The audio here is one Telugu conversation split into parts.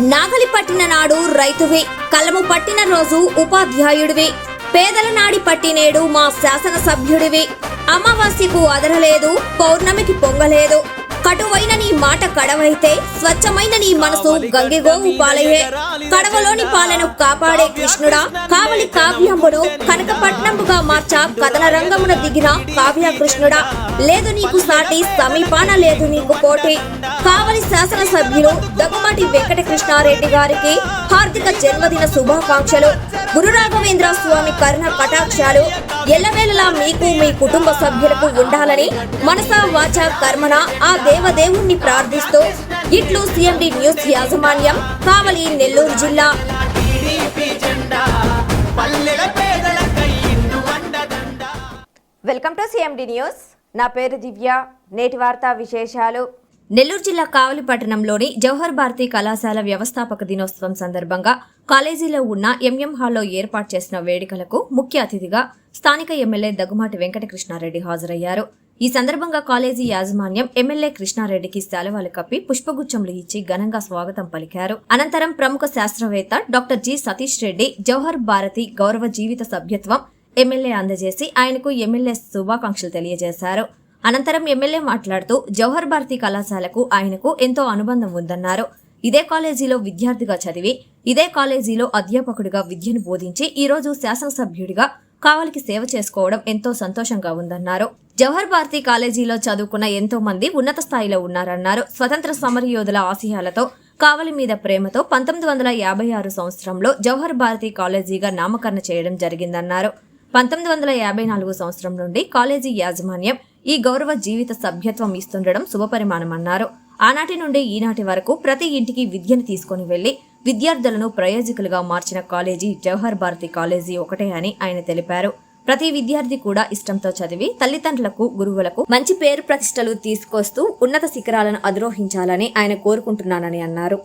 నాగలి పట్టిన నాడు రైతువే కలము పట్టిన రోజు ఉపాధ్యాయుడివి. పేదల నాడి పట్టినేడు మా శాసన సభ్యుడివి అమావాస్యకు అదరలేదు పౌర్ణమికి పొంగలేదు. కటువైన నీ మాట కడవైతే స్వచ్ఛమైన నీ మనసు గంగెగోవు పాలయే కడవలోని పాలను కాపాడే కృష్ణుడా కావలి కావ్యంబును కనకపట్నంబుగా మార్చ కథన రంగమున దిగిన కావ్య కృష్ణుడా. లేదు నీకు సాటి సమీపాన లేదు నీకు పోటీ. కావలి శాసన సభ్యులు దగ్గుమాటి వెంకట కృష్ణారెడ్డి గారికి హార్దిక జన్మదిన శుభాకాంక్షలు. గురు రాఘవేంద్ర స్వామి కరుణ కటాక్షాలు. ఎల్లవేళలా మీకు మీ కుటుంబ సభ్యులకు ఉండాలని మనసా వాచ కర్మన ఆ దేవదేవుణ్ణి ప్రార్థిస్తూ ఇట్లు సిఎండి న్యూస్ యాజమాన్యం కావలి నెల్లూరు జిల్లా. Welcome to CMD news. నా పేరు దివ్య. నేటి వార్తా విశేషాలు. నెల్లూరు జిల్లా కావలి పట్టణంలోని జవహర్ భారతి కళాశాల వ్యవస్థాపక దినోత్సవం సందర్భంగా కాలేజీలో ఉన్న ఎంఎం హాల్లో ఏర్పాటు చేసిన వేడుకలకు ముఖ్య అతిథిగా స్థానిక ఎమ్మెల్యే దగ్గుమాటి వెంకటకృష్ణారెడ్డి హాజరయ్యారు. ఈ సందర్భంగా కాలేజీ యాజమాన్యం ఎమ్మెల్యే కృష్ణారెడ్డికి శాలవాలు కప్పి పుష్పగుచ్చంలు ఇచ్చి ఘనంగా స్వాగతం పలికారు. అనంతరం ప్రముఖ శాస్త్రవేత్త డాక్టర్ జి సతీష్ రెడ్డి జవహర్ భారతి గౌరవ జీవిత సభ్యత్వం ఎమ్మెల్యే అందజేసి ఆయనకు ఎమ్మెల్యే శుభాకాంక్షలు తెలియజేశారు. అనంతరం ఎమ్మెల్యే మాట్లాడుతూ జవహర్ భారతి కళాశాలకు ఆయనకు ఎంతో అనుబంధం ఉందన్నారు. ఇదే కాలేజీలో విద్యార్థిగా చదివి ఇదే కాలేజీలో అధ్యాపకుడిగా విద్యను బోధించి ఈరోజు శాసనసభ్యుడిగా కావలికి సేవ చేసుకోవడం ఎంతో సంతోషంగా ఉందన్నారు. జవహర్ భారతి కాలేజీలో చదువుకున్న ఎంతో మంది ఉన్నత స్థాయిలో ఉన్నారన్నారు. స్వతంత్ర సమరయోధుల ఆశయాలతో కావలి మీద ప్రేమతో పంతొమ్మిది వందల యాభై ఆరు సంవత్సరంలో జవహర్ భారతి కాలేజీగా నామకరణ చేయడం జరిగిందన్నారు. పంతొమ్మిది వందల యాభై నాలుగు సంవత్సరం నుండి కాలేజీ యాజమాన్యం ఈ గౌరవ జీవిత సభ్యత్వం ఇస్తుండడం శుభపరిమాణమన్నారు ఆనాటి నుండి ఈనాటి వరకు ప్రతి ఇంటికి విద్యను తీసుకొని వెళ్ళి విద్యార్థులను ప్రయోజకులుగా మార్చిన కాలేజీ జవహర్ భారతి కాలేజీ ఒకటే అని ఆయన తెలిపారు. ప్రతి విద్యార్థి కూడా ఇష్టంతో చదివి తల్లిదండ్రులకు గురువులకు మంచి పేరు ప్రతిష్టలు తీసుకొస్తూ ఉన్నత శిఖరాలను అధిరోహించాలని ఆయన కోరుకుంటున్నానని అన్నారు.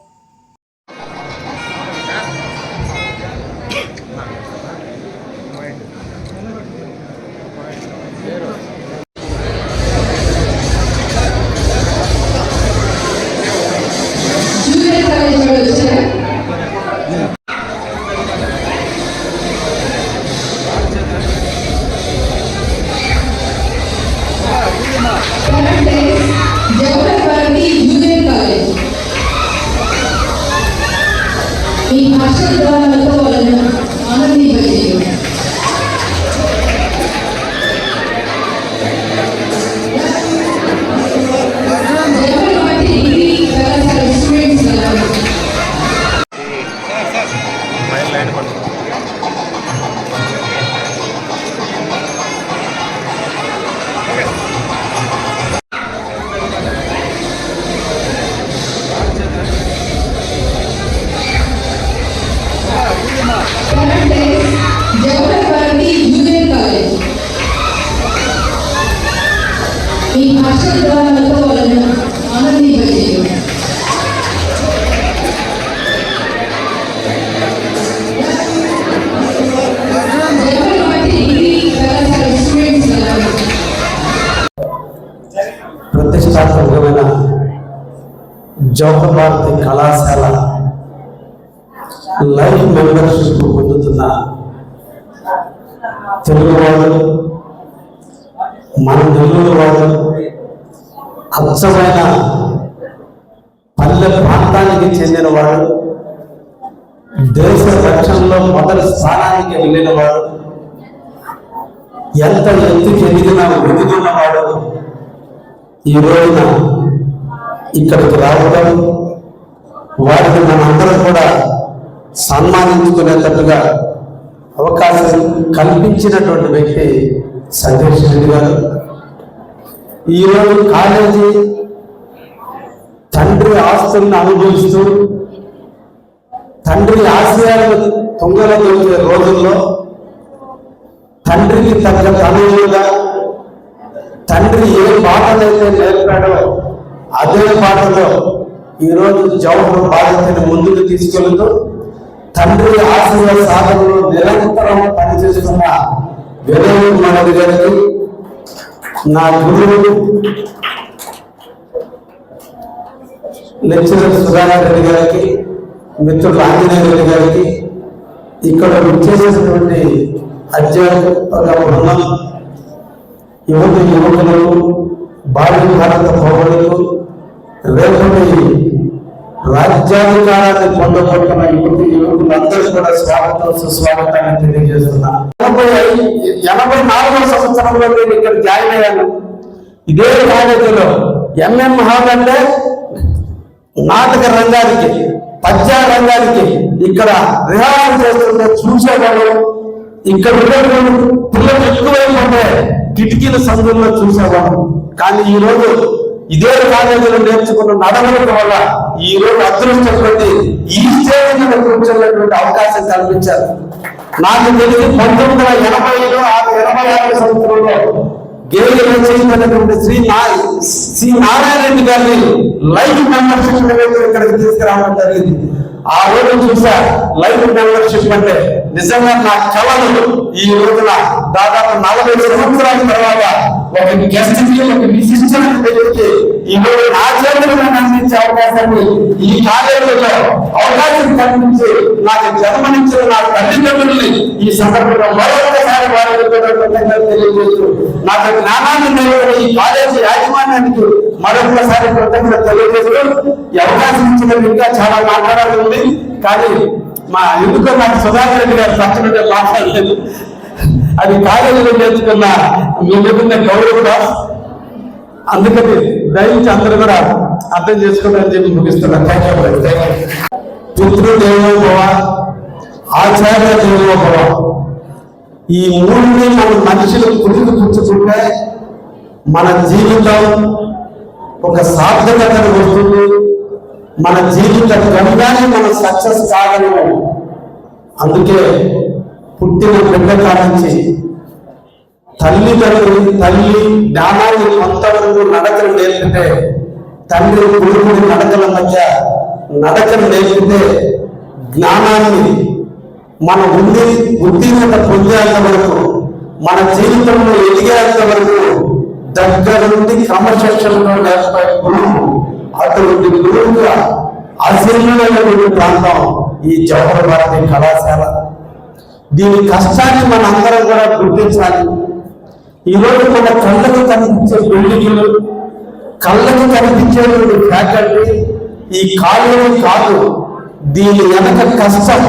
ఈ భాష హర్షధ్వానాలతో వాళ్ళని ఆనందింపజేయండి జవహర్ భారతి కళాశాల లైఫ్ మెంబర్షిప్ పొందుతున్న తెలుగు వాళ్ళు మన నెల్లూరు వాళ్ళు అచ్చమైన పల్లె ప్రాంతానికి చెందిన వాళ్ళు దేశ రక్షణలో మొదటి స్థానానికి వెళ్ళిన వాడు ఎంత ఎత్తుకి ఎదిగినా ఎదుగున్నవాడు ఈ రోజున ఇక్కడికి రావడం వారిని మనందరం కూడా సన్మానించుకునేటట్టుగా అవకాశం కల్పించినటువంటి వ్యక్తి సతీష్ రెడ్డి గారు. ఈరోజు కాలేజీ తండ్రి ఆస్తులను అనుభవిస్తూ తండ్రి ఆశయాలను తొంగలో దొరికే రోజుల్లో తండ్రికి తగ్గ తనువులుగా తండ్రి ఏ బాధలైతే నేర్పాడో అదే పాటలో ఈరోజు జవహర్ బాధ్యతను ముందుకు తీసుకెళ్తూ తండ్రి ఆశీర్వాద సాధనలో నిరంతరం పనిచేస్తున్న వినయ కుమార్ గారికి నా గురువు లెక్చరర్ సుధాకర్ రెడ్డి గారికి మిత్రులు ఆంజనేయ రెడ్డి గారికి ఇక్కడ విచ్చేసినటువంటి అధ్యాపక బృందం యువతి యువకులకు భారత భారత పౌరులకు రేపటి రాజ్యాధికారాన్ని పొందబోతున్న యువతి యువకులందరూ కూడా స్వాగతం సుస్వాగతాన్ని తెలియజేస్తున్నా. ఎనభై ఐ- ఎనభై నాలుగవ సంవత్సరంలో నేను ఇక్కడ జాయిన్ అయ్యాను. ఇదే కాలేజీలో ఎంఎం హాల్ అంటే నాటక రంగానికి పద్య రంగానికి ఇక్కడ రిహార్సల్ చేస్తుంటే చూసేవాళ్ళు. ఇక్కడ ఉన్నటువంటి పిల్లలు ఎక్కువైపోతే కిటికీల సందుల్లో చూసేవాడు కానీ ఈరోజు ఇదే కాలేజీలో నేర్చుకున్న నడవడిక వల్ల ఈ రోజు అదృష్టం కొద్ది ఈ స్టేజ్ మీద కూర్చున్నటువంటి అవకాశం కల్పించారు. నాకు తెలిసి పంతొమ్మిది వందల ఎనభైలో ఎనభై ఆరు సంవత్సరంలో గేయ రచయితైనటువంటి శ్రీ శ్రీ నారాయణ రెడ్డి గారిని లైఫ్ మెంబర్షిప్ ఇక్కడికి తీసుకురావడం జరిగింది. ఆ రోజు చూసా లైఫ్ మెంబర్షిప్ అంటే నిజంగా నా కళలు ఈ రోజున దాదాపు నలభై సంవత్సరాల తర్వాత ఒక గెస్ట్ ఒక విశిష్టమైన వ్యక్తికి ఈ రోజు అందించే అవకాశాన్ని ఈ కాలేజీలో అవకాశం కల్పించి నాకు జన్మనించిన నా తల్లిదండ్రుల్ని ఈ సందర్భంగా మరొకసారి వారికి తెలియజేస్తూ నాకు జ్ఞానాన్ని నేర్పిన ఈ కాలేజీ యాజమాన్యానికి మరొకసారి కృతజ్ఞత తెలియజేస్తూ ఈ అవకాశం ఇచ్చిన ఇంకా చాలా మాట్లాడాలి ఉంది. కానీ మా ఎందుకో నాకు సుధాకర్ రెడ్డి గారు పక్కన మాట్లాడలేదు. అది కాలేజీలో నేర్చుకున్న మీ మీద గౌరవ అందుకని దయించి అందరూ కూడా అర్థం చేసుకోవాలని చెప్పి యూ పితృదేవోభవ ఆచార్య దేవోభవ ఈ మూడుని మన మనుషులు పుట్టుకు పుచ్చుకుంటే మన జీవితం ఒక సార్థకతను వస్తుంది మన జీవిత గమ్యాన్ని మనం సక్సెస్ కాగలము. అందుకే పుట్టిన బిడ్డ కానించి తల్లిదండ్రులు తల్లి జ్ఞానాన్ని కొంతవరకు నడకలు నేర్పితే తండ్రి కొడుకుడి నడకల మధ్య నడకలు నేర్పితే జ్ఞానాన్ని మన ఉండి ఉత్తీర్ణత పొందేంత వరకు మన జీవితంలో ఎదిగేంత వరకు దగ్గర నుండి క్రమశిక్షణలో నేర్పే గురువు అటువంటి గురువుగా అశీర్ణమైనటువంటి ప్రాంతం ఈ జవహర్ భారతి కళాశాల. దీని కష్టాన్ని మన అందరం కూడా గుర్తించాలి. ఈరోజు మన కళ్ళకు కనిపించే బిల్డింగ్లు కళ్ళకు కనిపించేటువంటి ఫ్యాకల్టీ ఈ కాలేజీ కాదు దీని వెనక కష్టం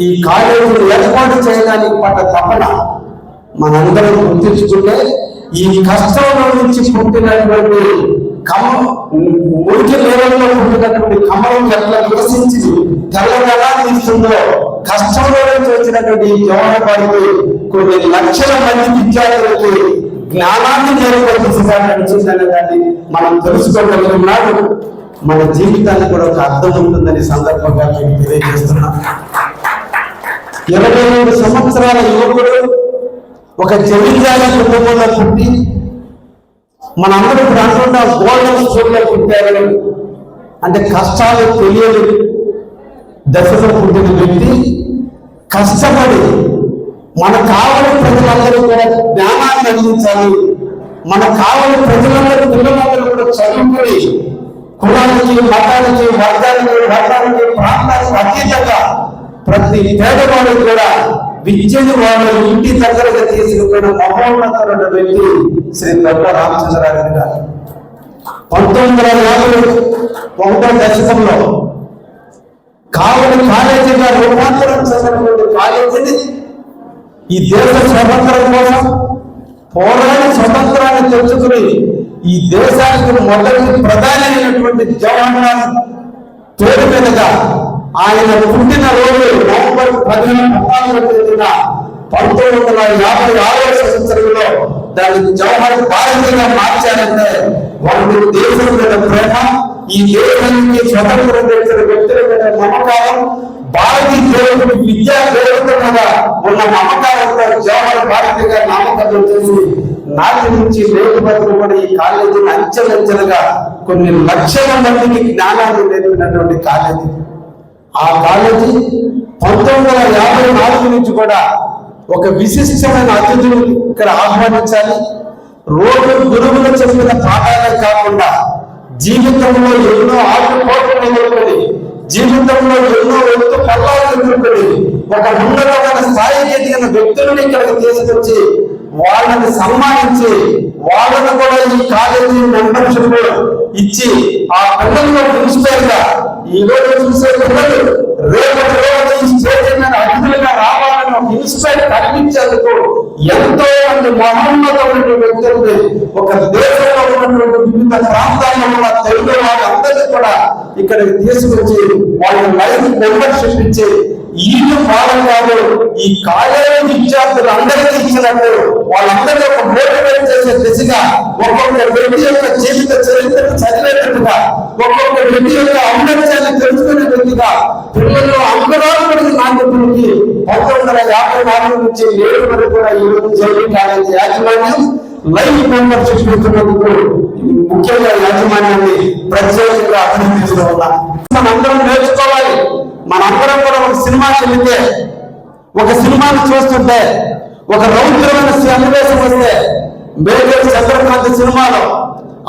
ఈ కాలేజీని ఏర్పాటు చేయడానికి పడ్డ తపన మనందరం గుర్తించుకుంటే ఈ కష్టంలో నుంచి పుట్టినటువంటి కమ మురికి నేలలో పుట్టినటువంటి కమలం ఎట్లా వికసించి తెల్లగా తీస్తుందో కష్టంలో నుంచి వచ్చినటువంటి ఈ జవహర్ కొన్ని లక్షల మంది విద్యార్థులకి జ్ఞానాన్ని నేర్పే దాన్ని మనం తెలుసుకోగలుగుతున్నాడు మన జీవితానికి కూడా ఒక అర్థం ఉంటుందని సందర్భంగా నేను తెలియజేస్తున్నాం. ఇరవై మూడు సంవత్సరాల యువకుడు ఒక జమీందారి కుటుంబంలో పుట్టి మనందరూ ఇప్పుడు అనుకుంటాం గోల్డెన్ స్కూల్లో పుట్టారు. అంటే కష్టాలు తెలియదు. దశలో పుట్టిన వ్యక్తి కష్టపడి మనకు కావలి ప్రజలందరూ కూడా జ్ఞానాన్ని అందించాలి. మనకు కావలి ప్రజలందరూ పిల్లలందరూ కూడా చదువుకుని కులానికి మతానికి వర్గానికి వర్గానికి ప్రాంతానికి అతీతంగా ప్రతి పేదవాడు కూడా విద్యను వాళ్ళ ఇంటి దగ్గరగా తీసుకుపోయిన మహోన్నతమైన వ్యక్తి శ్రీ దొడ్డ రామచంద్రరావు గారు. పంతొమ్మిది వందల యాభై ఒకటో దశకంలో కావలి కాలేజీగా రూపాంతరం చెందినటువంటి కాలేజీని ఈ దేశ స్వతంత్రం కోసం పోరాడి స్వతంత్రాన్ని తెచ్చుకుని ఈ దేశానికి మొదటి ప్రధాని అయినటువంటి జవహర్లాల్ పేరు మీదుగా ఆయన పుట్టిన రోజు నవంబర్ పదిహేను పద్నాలుగు తేదీన పంతొమ్మిది వందల యాభై ఆరో సంవత్సరంలో దాన్ని జవహర్ భారతిగా మార్చారంటే వాళ్ళు దేశం మీద ప్రేమ ఈ దేశానికి స్వతంత్రం తెచ్చిన వ్యక్తుల మీద మమకారం. భారతీయ దేవుడికి విద్యా దేవుడి ఉన్న మమకారంతో జవహర్ భారతిగా నామకరణం చేసి నాటి నుంచి నేటి వరకు కూడా ఈ కాలేజీని అంచెలంచెలుగా కొన్ని లక్షల మందికి జ్ఞానాన్ని నేర్పినటువంటి కాలేజీ. ఆ కాలేజీ పంతొమ్మిది వందల యాభై నాలుగు నుంచి కూడా ఒక విశిష్టమైన అతిథులు ఇక్కడ ఆహ్వానించాలి. రోజు గురువులు చెప్పిన పాఠాలే కాకుండా జీవితంలో ఎన్నో ఆటుపోట్లు ఎదుర్కొని జీవితంలో ఎన్నో ఎత్తు పల్లాలు ఎదుర్కొని ఒక ఉన్నతమైన స్థాయికి ఎదిగిన వ్యక్తులను ఇక్కడికి తీసుకొచ్చి వాళ్ళని సన్మానించి వాళ్ళను కూడా ఈ కాలేజీ మెంబర్షిప్ ఇచ్చి ఆ పిల్లల్లో ప్రిన్సిపల్గా ఈ రోజు చూసే పిల్లలు రేపటి రోజు ఈ స్టేట్ అతిథులు ఇన్స్పైర్ కల్పించేందుకు ఎంతో మంది మహోన్నతమైన వ్యక్తులు ఒక దేశంలో ఉన్నటువంటి వివిధ ప్రాంతాల్లో ఉన్న తెలుగు వాళ్ళందరినీ కూడా ఇక్కడికి తీసుకొచ్చి వాళ్ళ లైఫ్ మెంబర్షిప్ ఇచ్చి ఈయన పాలన కాదు ఈ కాలేజీ విద్యార్థులు అందరికీ ఇచ్చినట్టు వాళ్ళందరినీ ఒక మోటివేట్ చేసే దిశగా ఒక్కొక్క వ్యక్తి యొక్క జీవిత చరిత్ర చదివేటట్టుగా ఒక్కొక్క వ్యక్తి యొక్క ఔన్నత్యాన్ని తెలుసుకునే వ్యక్తిగా పిల్లలు అంకురాత్మక నాణ్యతలకి పంతొమ్మిది వందల యాభై నాలుగు నుంచి ఏడు వరకు కూడా ఈ రోజు జేబీ కాలేజీ యాజమాన్యం లైవ్ మెంబర్ ఇస్తున్నందుకు ముఖ్యంగా యాజమాన్యాన్ని ప్రత్యేకంగా అభినందిస్తూ ఉన్నా. మనందరం నేర్చుకోవాలి. మనందరం కూడా ఒక సినిమా చెల్లితే ఒక సినిమాని చూస్తుంటే ఒక రౌద్రమైన సన్నివేశం వస్తే మేజర్ చంద్రకాంత్ సినిమాలో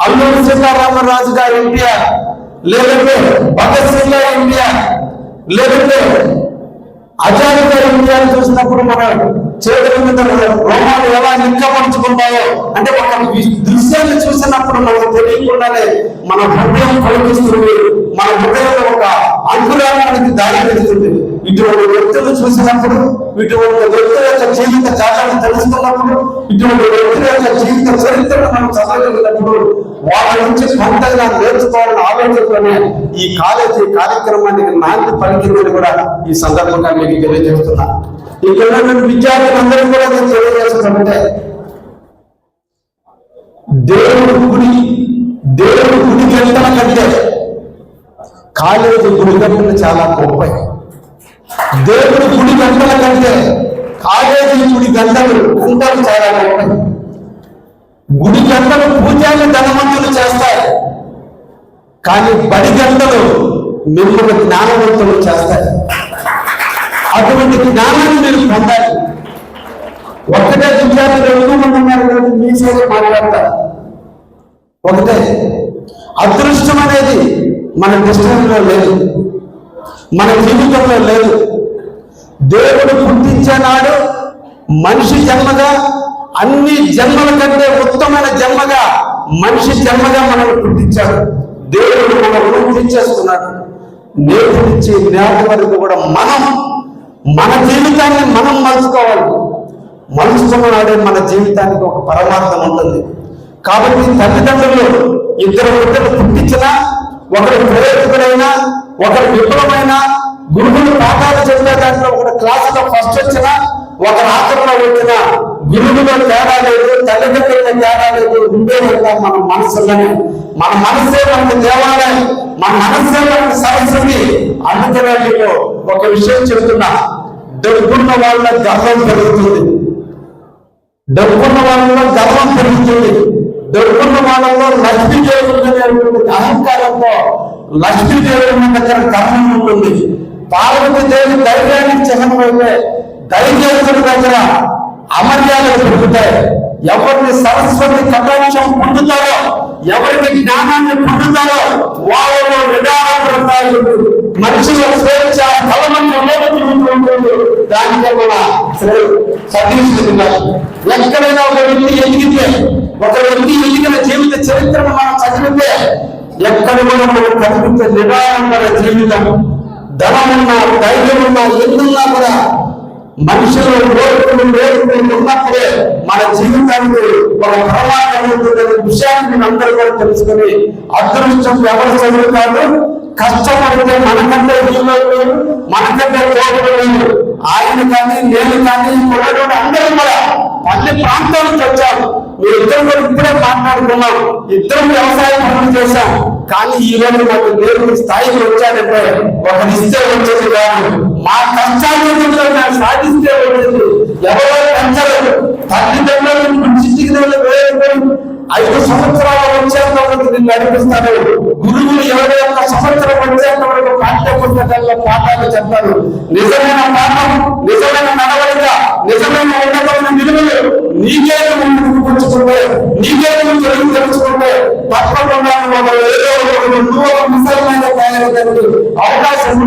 అల్లూరి సీతారామరాజు గారి ఇండియా లేదంటే భగత్ సింగ్ ఇండియా లేదంటే అజాగ్రత్త చూసినప్పుడు మన చేతుల మీద రోమాలు ఎలా నిక్కపరుచుకుంటాయో అంటే ఒక దృశ్యాన్ని చూసినప్పుడు మనకు తెలియకుండానే మన హృదయం కలిగిస్తుంది మన హృదయంలో ఒక అంకురానికి దారి పెడుతుంది ఇటువంటి వ్యక్తులు చూసినప్పుడు ఇటువంటి వ్యక్తుల యొక్క జీవిత జాతాన్ని తెలుసుకున్నప్పుడు ఇటువంటి వ్యక్తుల యొక్క జీవిత చరిత్రను మనం చదవగలిగినప్పుడు వాళ్ళ నుంచి సొంతంగా నేర్చుకోవాలని ఆలోచనతోనే ఈ కాలేజీ కార్యక్రమానికి నాంది పలికిందని కూడా ఈ సందర్భంగా మీకు తెలియజేస్తున్నాను ఇక్కడ ఉన్నటువంటి విద్యార్థులందరూ కూడా నేను తెలియజేస్తున్నానంటే దేవుడి గుడి దేవుడు గుడి గంటల కంటే కాలేజీ గుడి గంటలు చాలా గొప్ప దేవుడు గుడి గంటల కంటే కాలేజీ గుడి గంటలు గంటలు చాలా గొప్ప గుడి గంటలు పూజాన్ని ధనవంతులు చేస్తాయి కానీ బడి గంటలు మిమ్మల్ని జ్ఞానవంతులు చేస్తాయి అటువంటి జ్ఞానాన్ని మీరు పొందాలి. ఒకటే విద్యార్థులు ఎక్కువ మంది ఉన్నారు కాబట్టి మీ సైడ్ మాట్లాడతారు. ఒకటే అదృష్టం అనేది మన డిస్టెన్స్లో లేదు. మన జీవితంలో లేదు. దేవుడు పుట్టించే నాడు మనిషి జన్మగా అన్ని జన్మల కంటే ఉత్తమైన జన్మగా మనిషి జన్మగా మనల్ని పుట్టించాడు. దేవుడు మనల్ని పుట్టించేస్తున్నాడు నేటి నుంచి నేటి వరకు కూడా మనం మన జీవితాన్ని మనం మలుచుకోవాలి. మలుచుకున్నాడే మన జీవితానికి ఒక పరమార్థం ఉంటుంది. కాబట్టి తల్లిదండ్రులు ఇద్దరు బిడ్డలు పుట్టించినా ఒకరు ప్రేరకుడైనా ఒకరు విఫలమైనా గురువులు పాఠాలు చెప్పే దాంట్లో ఒకటి క్లాసులో ఫస్ట్ వచ్చిన ఒక రాత్రిలో వచ్చిన గురువులో తేడా లేదు తల్లిదండ్రుల తేడా లేదు ఉండే విధంగా మన మనసులోనే మన మనసే మనకి దేవాలయం మన మనసే మనకి సరస్వతి అందుకనే మీకు ఒక విషయం చెప్తున్నా. డబ్బున్న వాళ్ళ గర్వం పెరుగుతుంది. డబ్బున్న వాళ్ళలో గర్వం పెరుగుతుంది. డబ్బున్న వాళ్ళలో లక్ష్మీదేవి అనేటువంటి అహంకారంతో లక్ష్మీదేవి ఉన్న దగ్గర గర్వం ఉంటుంది. పార్వతీదేవి ధైర్యానికి చిహ్నం అయితే ధైర్యస్తుడి దగ్గర అమర్యాదలు పెరుగుతాయి. ఎవరిని సరస్వతి కటాక్షం పొందుతారో ఎవరికి జ్ఞానాన్ని పొందుతారో వాళ్ళలో విధానం మనిషిలో స్వేచ్ఛ బలమైన ఉంటుంది. దానితో కూడా సతీష్ ఎక్కడైనా ఒక వ్యక్తి ఎదిగితే ఒక వ్యక్తి ఎదిగిన జీవిత చరిత్రను మనం చదివితే ఎక్కడ కూడా మనకు కనిపించే నిదానమైన జీవితం ధనమున్నా ధైర్యం ఉన్నా ఎన్నున్నా కూడా మనుషులు ఓర్పులు లేకుండా ఉన్నప్పుడే మన జీవితానికి ఒక ప్రమాదం ఉంటుందనే విషయాన్ని అందరూ కూడా తెలుసుకుని అదృష్టం ఎవరు చదువుతారు కష్టపడితే మనకంటే హీరోలు మనకంటే కోరుకోలేదు ఆయన కానీ నేను కానీ కొడలు అందరూ కూడా పల్లె ప్రాంతాల వచ్చాం మీరు ఇద్దరు కూడా ఇప్పుడే మాట్లాడుకున్నాం ఇద్దరం వ్యవసాయ పనులు చేశాం. కానీ ఈ రోజు మాకు దేవుడి స్థాయికి వచ్చాడంటే ఒక నిశ్చయం వచ్చేది కాదు. మా కష్టాన్ని సాధిస్తే ఎవరో పెంచలేదు తల్లిదండ్రులు చిట్టికి ఐదు సంవత్సరాలు వచ్చేంత వరకు నిన్ను నడిపిస్తాడు. గురువులు ఇరవై ఒక్క సంవత్సరం వచ్చేంత వరకు పాఠ్య పుస్తకాల్లో పాఠాలు చెప్తారు నిజమైన పాఠం నిజమైన నడవడిక నిజమైన ఉన్నతమైన నిలువలు నీకే ముందుకు పుచ్చుకుంటే నీకే ముందు తెలుగు తెలుసుకుంటే తప్పకుండా నువ్వు ఏదో ఒక నువ్వు ముసలమైన తయారడానికి అవకాశం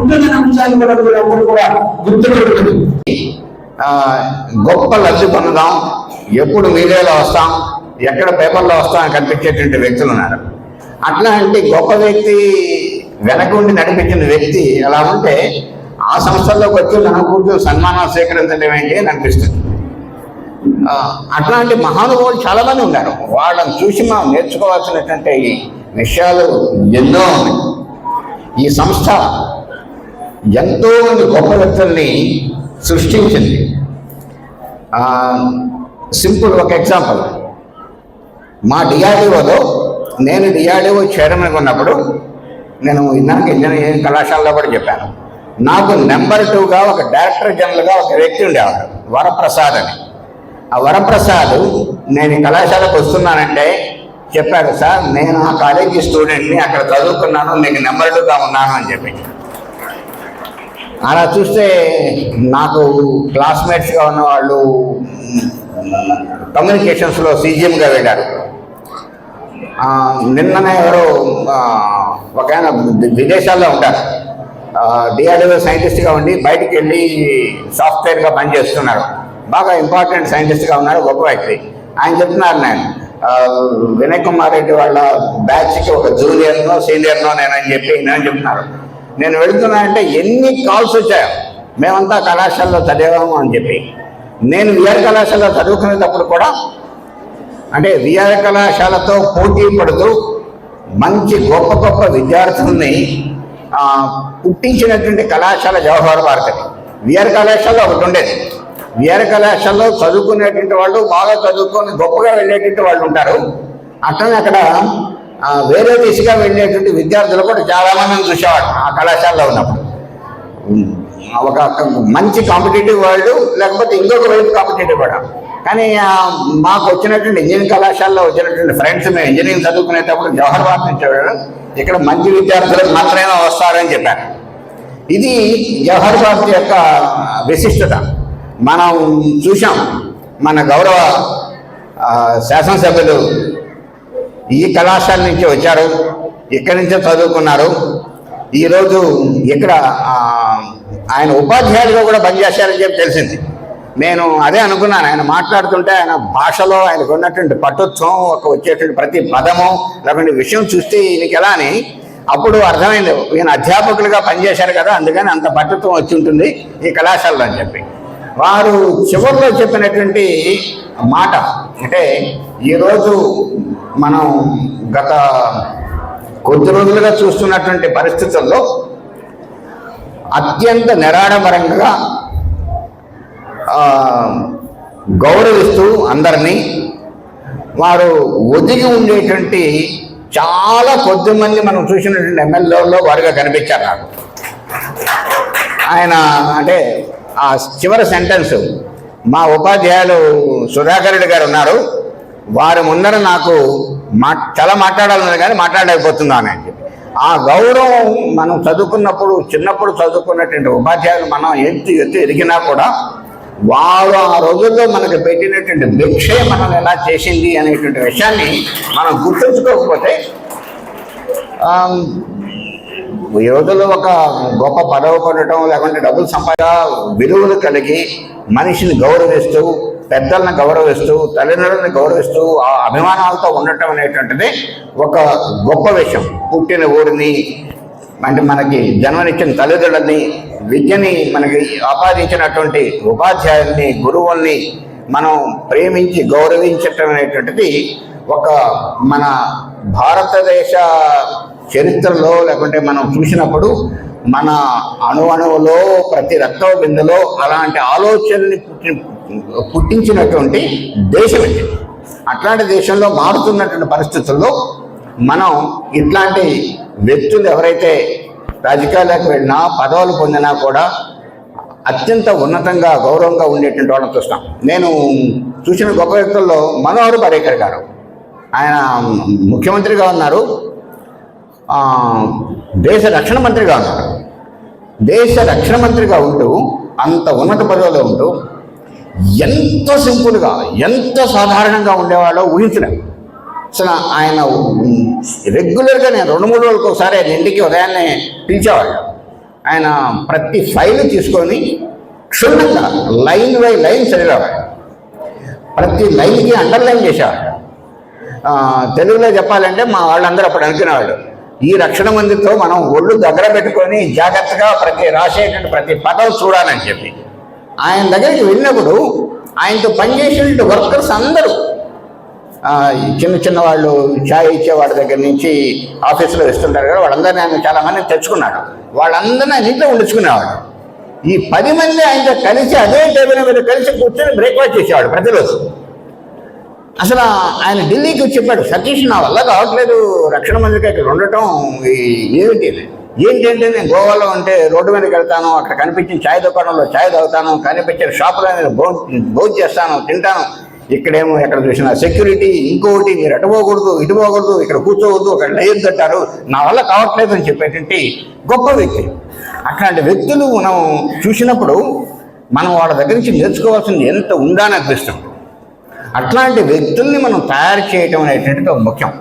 విషయాన్ని కూడా మీరు అందరూ కూడా గుర్తుపెట్టుకుంటుంది ఆ, గొప్ప లబ్ధి పొందుదాం. ఎప్పుడు మీడియాలో వస్తాం ఎక్కడ పేపర్లో వస్తాం అని కనిపించేటువంటి వ్యక్తులు ఉన్నారు. అట్లాంటి గొప్ప వ్యక్తి వెనక ఉండి నడిపించిన వ్యక్తి ఎలా ఉంటే ఆ సంస్థల్లోకి వచ్చి మనం కూర్చొని సన్మానం స్వీకరించడం ఏంటి అని అనిపిస్తుంది. అట్లాంటి మహానుభావులు చాలా మంది ఉన్నారు. వాళ్ళని చూసి మనం నేర్చుకోవాల్సినటువంటి విషయాలు ఎన్నో ఉన్నాయి. ఈ సంస్థ ఎంతో మంది గొప్ప వ్యక్తుల్ని సృష్టించింది. సింపుల్ ఒక ఎగ్జాంపుల్. మా డిఆర్డిఓలో నేను డిఆర్డిఓ చైర్మన్ ఉన్నప్పుడు నేను ఇందాక ఇంజనీరింగ్ కళాశాలలో కూడా చెప్పాను. నాకు నెంబర్ టూగా ఒక డైరెక్టర్ జనరల్గా ఒక వ్యక్తి ఉండేవాడు వరప్రసాద్ అని. ఆ వరప్రసాద్ నేను కళాశాలకు వస్తున్నానంటే చెప్పాడు సార్ నేను ఆ కాలేజీ స్టూడెంట్ని అక్కడ చదువుకున్నాను మీకు నెంబర్లుగా ఉన్నాను అని చెప్పి. అలా చూస్తే నాకు క్లాస్మేట్స్గా ఉన్న వాళ్ళు కమ్యూనికేషన్స్లో సీజిఎంగా వెళ్ళారు. నిన్ననే ఎవరో ఒక ఆయన విదేశాల్లో ఉంటారు. డిఆర్డిఓ సైంటిస్ట్గా ఉండి బయటికి వెళ్ళి సాఫ్ట్వేర్గా పనిచేస్తున్నారు. బాగా ఇంపార్టెంట్ సైంటిస్ట్గా ఉన్నారు గొప్ప వ్యక్తి. ఆయన చెప్తున్నారు నేను వినయ్ కుమార్ రెడ్డి వాళ్ళ బ్యాచ్కి ఒక జూనియర్నో సీనియర్నో నేనని చెప్పి నేను చెప్తున్నారు. నేను వెళుతున్నానంటే ఎన్ని కాల్స్ వచ్చాయో మేమంతా కళాశాలలో చదివాము అని చెప్పి. నేను విఆర్ కళాశాలలో చదువుకునేటప్పుడు కూడా అంటే విఆర్ కళాశాలతో పోటీ పడుతూ మంచి గొప్ప గొప్ప విద్యార్థుల్ని పుట్టించినటువంటి కళాశాల జవహర్ భారతి. విఆర్ కళాశాల ఒకటి ఉండేది. వేరే కళాశాలలో చదువుకునేటువంటి వాళ్ళు బాగా చదువుకొని గొప్పగా వెళ్ళేటువంటి వాళ్ళు ఉంటారు. అట్లనే అక్కడ వేరే దిశగా వెళ్ళేటువంటి విద్యార్థులు కూడా చాలామంది చూసేవాడు ఆ కళాశాలలో ఉన్నప్పుడు. ఒక మంచి కాంపిటేటివ్ వరల్డ్ లేకపోతే ఇంకొక వైపు కాంపిటేటివ్ కూడా. కానీ మాకు వచ్చినటువంటి ఇంజనీరింగ్ కళాశాలలో వచ్చినటువంటి ఫ్రెండ్స్ మేము ఇంజనీరింగ్ చదువుకునేటప్పుడు జవహర్ భారత్ నుంచి ఇక్కడ మంచి విద్యార్థులకు మాత్రమే వస్తారని చెప్పారు. ఇది జవహర్ భారత్ యొక్క విశిష్టత. మనం చూసాం మన గౌరవ శాసనసభ్యులు ఈ కళాశాల నుంచి వచ్చారు ఇక్కడి నుంచే చదువుకున్నారు. ఈరోజు ఇక్కడ ఆయన ఉపాధ్యాయులుగా కూడా పనిచేశారని చెప్పి తెలిసింది. నేను అదే అనుకున్నాను ఆయన మాట్లాడుతుంటే ఆయన భాషలో ఆయనకు ఉన్నటువంటి పటుత్వం ఒక వచ్చేటువంటి ప్రతి పదము లేకుంటే విషయం చూస్తే ఈయనకి ఎలా అని అప్పుడు అర్థమైంది. ఈయన అధ్యాపకులుగా పనిచేశారు కదా అందుకని అంత పటుత్వం వచ్చి ఉంటుంది ఈ కళాశాలలో అని చెప్పి. వారు చివరిలో చెప్పినటువంటి మాట అంటే ఈరోజు మనం గత కొద్ది రోజులుగా చూస్తున్నటువంటి పరిస్థితుల్లో అత్యంత నిరాడంబరంగా గౌరవిస్తూ అందరినీ వారు ఒదిగి ఉండేటువంటి చాలా కొద్ది మంది మనం చూసినటువంటి ఎమ్మెల్యేల్లో వారుగా కనిపించారు నాకు. ఆయన అంటే ఆ చివరి సెంటెన్స్ మా ఉపాధ్యాయులు సుధాకరుడు గారు ఉన్నారు. వారు ముందర నాకు మా చాలా మాట్లాడాలన్నది కానీ మాట్లాడలేకపోతున్నాను అని చెప్పి. ఆ గౌరవం మనం చదువుకున్నప్పుడు చిన్నప్పుడు చదువుకున్నటువంటి ఉపాధ్యాయులు మనం ఎత్తి ఎత్తి ఎదిగినా కూడా వారు ఆ రోజుల్లో మనకు పెట్టినటువంటి భిక్షే మనం ఎలా చేసింది అనేటువంటి విషయాన్ని మనం గుర్తుంచుకోకపోతే ఈ రోజుల్లో ఒక గొప్ప పదవి పడటం లేకుంటే డబ్బులు సంపాద విలువలు కలిగి మనిషిని గౌరవిస్తూ పెద్దలను గౌరవిస్తూ తల్లిదండ్రులను గౌరవిస్తూ ఆ అభిమానాలతో ఉండటం అనేటువంటిది ఒక గొప్ప విషయం. పుట్టిన ఊరిని అంటే మనకి జన్మనిచ్చిన తల్లిదండ్రులని విద్యని మనకి ఆపాదించినటువంటి ఉపాధ్యాయుల్ని గురువుల్ని మనం ప్రేమించి గౌరవించటం అనేటువంటిది ఒక మన భారతదేశ చరిత్రలో లేకుంటే మనం చూసినప్పుడు మన అణు అణువులో ప్రతి రక్త బిందులో అలాంటి ఆలోచనని పుట్టి పుట్టించినటువంటి దేశం ఇది. అట్లాంటి దేశంలో మారుతున్నటువంటి పరిస్థితుల్లో మనం ఇట్లాంటి వ్యక్తులు ఎవరైతే రాజకీయాలకు వెళ్ళినా పదవులు పొందినా కూడా అత్యంత ఉన్నతంగా గౌరవంగా ఉండేటువంటి వాళ్ళని చూస్తాం. నేను చూసిన గొప్ప వ్యక్తుల్లో మనోహర్ పరేకర్ గారు. ఆయన ముఖ్యమంత్రిగా ఉన్నారు. దేశ రక్షణ మంత్రిగా ఉన్నాడు దేశ రక్షణ మంత్రిగా ఉంటూ అంత ఉన్నత పదవిలో ఉంటూ ఎంత సింపుల్గా ఎంత సాధారణంగా ఉండేవాళ్ళో ఊహించిన అసలు ఆయన రెగ్యులర్గా నేను రెండు మూడు రోజులకు ఒకసారి ఆయన ఇంటికి ఉదయాన్నే పిలిచేవాళ్ళు. ఆయన ప్రతి ఫైల్ తీసుకొని క్షుణ్ణంగా లైన్ బై లైన్ చదివేవాడు ప్రతి లైన్కి అండర్లైన్ చేసేవాడు తెలుగులో చెప్పాలంటే మా వాళ్ళందరూ అప్పుడు అనుకునేవాళ్ళు. ఈ రక్షణ మందితో మనం ఒళ్ళు దగ్గర పెట్టుకొని జాగ్రత్తగా ప్రతి రాసేటువంటి ప్రతి పదం చూడాలని చెప్పి. ఆయన దగ్గరికి వెళ్ళినప్పుడు ఆయనతో పనిచేసేటువంటి వర్కర్స్ అందరూ చిన్న చిన్న వాళ్ళు ఛాయ్ ఇచ్చేవాడి దగ్గర నుంచి ఆఫీసులో ఇస్తుంటారు కదా వాళ్ళందరినీ ఆయన చాలామంది తెచ్చుకున్నాడు. వాళ్ళందరినీ ఆయన ఇంట్లో ఉంచుకునేవాడు ఈ పది మంది ఆయనతో కలిసి అదే టేబుల్ మీద కలిసి కూర్చొని బ్రేక్ఫాస్ట్ చేసేవాడు ప్రతిరోజు. అసలు ఆయన ఢిల్లీకి వచ్చి చెప్పాడు సతీష్ నా వల్ల కావట్లేదు రక్షణ మంత్రికి ఇక్కడ ఉండటం ఏమిటి? ఏంటంటే నేను గోవాలో ఉంటే రోడ్డు మీదకి వెళ్తాను అక్కడ కనిపించిన ఛాయ్ దుకాణంలో ఛాయ్ తాగుతాను కనిపించిన షాపులో నేను భోజనం భోజనం చేస్తాను తింటాను. ఇక్కడేమో ఎక్కడ చూసినా సెక్యూరిటీ ఇంకోటి మీరు అటు పోకూడదు ఇటు పోకూడదు ఇక్కడ కూర్చోకూడదు అక్కడ లేదు కట్టారు. నా వల్ల కావట్లేదు అని చెప్పేటువంటి గొప్ప వ్యక్తి. అట్లాంటి వ్యక్తులు మనం చూసినప్పుడు మనం వాళ్ళ దగ్గర నుంచి నేర్చుకోవాల్సింది ఎంత ఉందా అని అనిపిస్తుంది. అట్లాంటి వ్యక్తుల్ని మనం తయారు చేయటం అనేటువంటిది ఒక ముఖ్యం.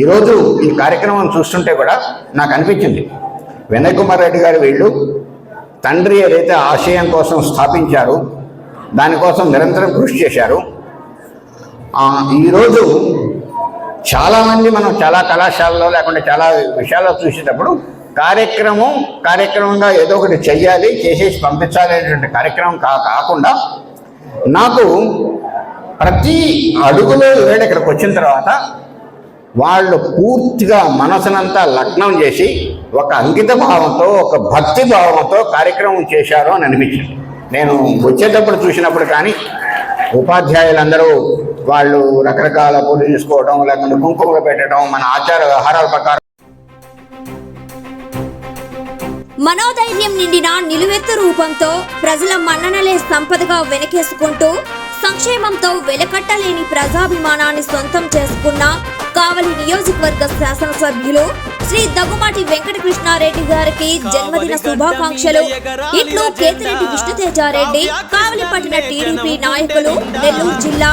ఈరోజు ఈ కార్యక్రమం చూస్తుంటే కూడా నాకు అనిపించింది. వినయ్ కుమార్ రెడ్డి గారు వీళ్ళు తండ్రి ఏదైతే ఆశయం కోసం స్థాపించారు దానికోసం నిరంతరం కృషి చేశారు. ఈరోజు చాలామంది మనం చాలా కళాశాలలో లేకుంటే చాలా విషయాల్లో చూసేటప్పుడు కార్యక్రమం కార్యక్రమంగా ఏదో ఒకటి చెయ్యాలి చేసేసి పంపించాలి అనేటువంటి కార్యక్రమం కా కాకుండా నాకు ప్రతి అడుగులో ఈవేళ ఇక్కడికి వచ్చిన తర్వాత వాళ్ళు పూర్తిగా మనసునంతా లగ్నం చేసి ఒక అంకిత భావంతో ఒక భక్తి భావంతో కార్యక్రమం చేశారు అని అనిపించింది. నేను వచ్చేటప్పుడు చూసినప్పుడు కానీ ఉపాధ్యాయులందరూ వాళ్ళు రకరకాల పూలు చేసుకోవడం లేకుంటే కుంకుమలు పెట్టడం మన ఆచార వ్యవహారాల ప్రకారం మనోధైర్యం నిండిన నిలువెత్తు రూపంతో ప్రజల మన్ననలే సంపదగా వెనకేసుకుంటూ సంక్షేమంతో వెలకట్టలేని ప్రజాభిమానాన్ని సొంతం చేసుకున్న కావలి నియోజకవర్గ శాసనసభ్యులు శ్రీ దగ్గుమాటి వెంకటకృష్ణారెడ్డి గారికి జన్మదిన శుభాకాంక్షలు. ఇట్లు కేతిరెడ్డి విష్ణుతేజారెడ్డి కావలి పట్టణ టీడీపీ నాయకులు నెల్లూరు జిల్లా.